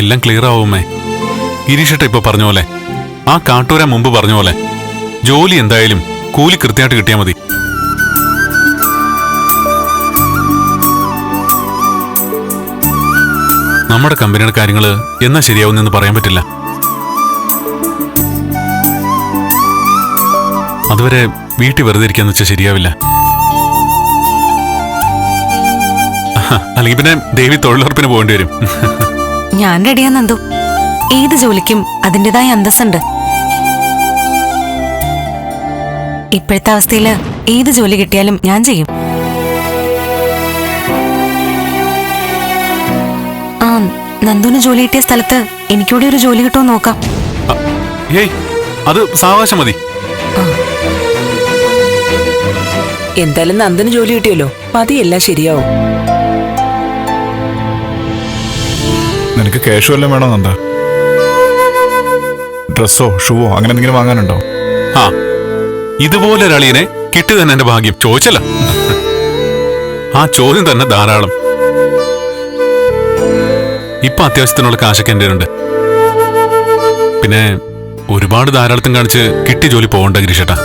എല്ലാം ക്ലിയർ ആവുമേ? ഗിരീഷട്ട ഇപ്പൊ പറഞ്ഞ പോലെ ആ കാട്ടൂര മുമ്പ് പറഞ്ഞ പോലെ ജോലി എന്തായാലും കൂലി കൃത്യമായിട്ട് കിട്ടിയാൽ മതി. നമ്മുടെ കമ്പനിയുടെ കാര്യങ്ങൾ എന്നാ ശരിയാവുന്നെന്ന് പറയാൻ പറ്റില്ല. അതുവരെ വീട്ടിൽ വെറുതെ ഇരിക്കാന്ന് വെച്ചാൽ ശരിയാവില്ല. അല്ലെങ്കിൽ പിന്നെ ദേവി തൊഴിലുറപ്പിന് പോകേണ്ടി വരും. ഞാൻ റെഡിയാ നന്ദു. ഏത് ജോലിക്കും അതിന്റെതായ അന്തസ്സുണ്ട്. ഇപ്പോഴത്തെ അവസ്ഥയിൽ ഏത് ജോലി കിട്ടിയാലും ഞാൻ ചെയ്യും. ആ നന്ദുവിന് ജോലി കിട്ടിയ സ്ഥലത്ത് എനിക്കൂടെ ഒരു ജോലി കിട്ടുമോ നോക്കാം. ഏയ് അത് സാവകാശം മതി. എന്തായാലും നന്ദന് ജോലി കിട്ടിയല്ലോ. പതിയെല്ലാം ശരിയാവും. നിനക്ക് ക്യാഷ് വല്ലതും വേണോ നന്ദ ഡ്രസ്സോ ഷൂവോ അങ്ങനെ എന്തെങ്കിലും വാങ്ങാനുണ്ടോ? ആ ഇതുപോലെ ഒരളിയനെ കിട്ടി തന്നെ എന്റെ ഭാഗ്യം. ചോദിച്ചല്ല. ആ ചോദ്യം തന്നെ ധാരാളം. ഇപ്പൊ അത്യാവശ്യത്തിനുള്ള കാശൊക്കെ എന്റെ ഉണ്ട് പിന്നെ ഒരുപാട് ധാരാളത്തും കാണിച്ച് കിട്ടി ജോലി പോകണ്ട ഗിരീഷേട്ടാ.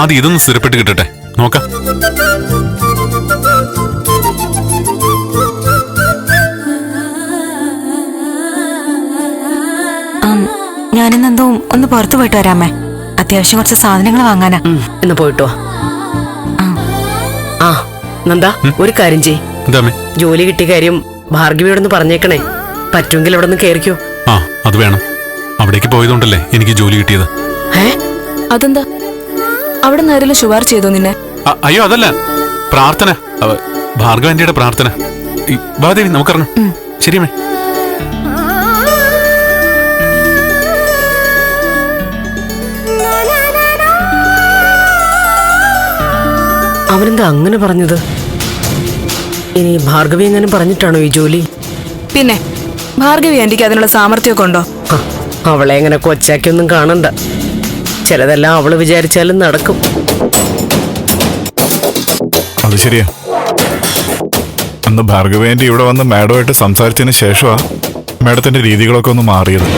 ആദ്യം ഇതൊന്ന് സ്ഥിരപ്പെട്ട് കിട്ടട്ടെ. നോക്കാം. ഞാനും എന്തോ ഒന്ന് പുറത്തു പോയിട്ട് വരാമേ. അത്യാവശ്യം കുറച്ച് സാധനങ്ങൾ വാങ്ങാനാ. എന്ന് പോയിട്ടോ ആ. നന്ദാ ഒരു കാര്യം ചെയ് ജോലി കിട്ടിയ കാര്യം ഭാർഗവിയോടൊന്ന് പറഞ്ഞേക്കണേ. പറ്റുമെങ്കിൽ അവിടെ നിന്ന് കയറിക്കോ ആ അത് വേണം. അവിടേക്ക് പോയതുകൊണ്ടല്ലേ എനിക്ക് ജോലി കിട്ടിയത്. അതെന്താ? അവിടെ ആരെങ്കിലും ശുപാർശ ചെയ്തോ നിന്നെ? അയ്യോ അതല്ല. പ്രാർത്ഥന. ഭാർഗവന്റിയുടെ പ്രാർത്ഥന. ഭാദേവി നമുക്കറിഞ്ഞു ശരിയമ്മേ. അവനെന്താ അങ്ങനെ പറഞ്ഞത്? ഇനി ഭാർഗവി എങ്ങനെ പറഞ്ഞിട്ടാണോ ഈ ജോലി? പിന്നെ ഭാർഗവി ആന്റിക്ക് അതിനുള്ള സാമർഥ്യമൊക്കെ ഉണ്ടോ? അവളെ എങ്ങനെ കൊച്ചാക്കിയൊന്നും കാണണ്ട. ചിലതെല്ലാം അവൾ വിചാരിച്ചാലും നടക്കും. അത് ശരിയാ. അന്ന് ഭാർഗവേന്റെ ഇവിടെ വന്ന് മാഡമായിട്ട് സംസാരിച്ചതിന് ശേഷമാ മാഡത്തിന്റെ രീതികളൊക്കെ ഒന്ന് മാറിയത്.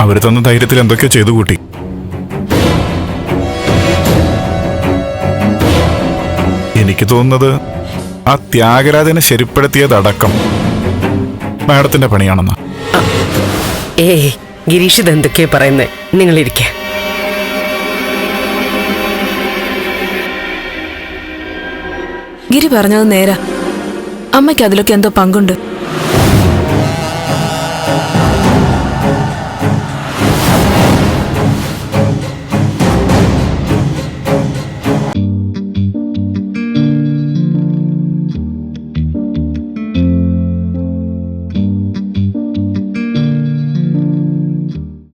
അവർ തന്ന ധൈര്യത്തിൽ എന്തൊക്കെയോ ചെയ്തു കൂട്ടി. എനിക്ക് തോന്നുന്നത് ആ ത്യാഗരാജനെ ശരിപ്പെടുത്തിയതടക്കം മാഡത്തിന്റെ പണിയാണെന്നാ. ഏയ് ഗിരീഷ് ഇത് എന്തൊക്കെയാ പറയുന്നേ? നിങ്ങളിരിക്കെ. ഗിരി പറഞ്ഞത് നേരാ. അമ്മയ്ക്ക് അതിലൊക്കെ എന്തോ പങ്കുണ്ട്.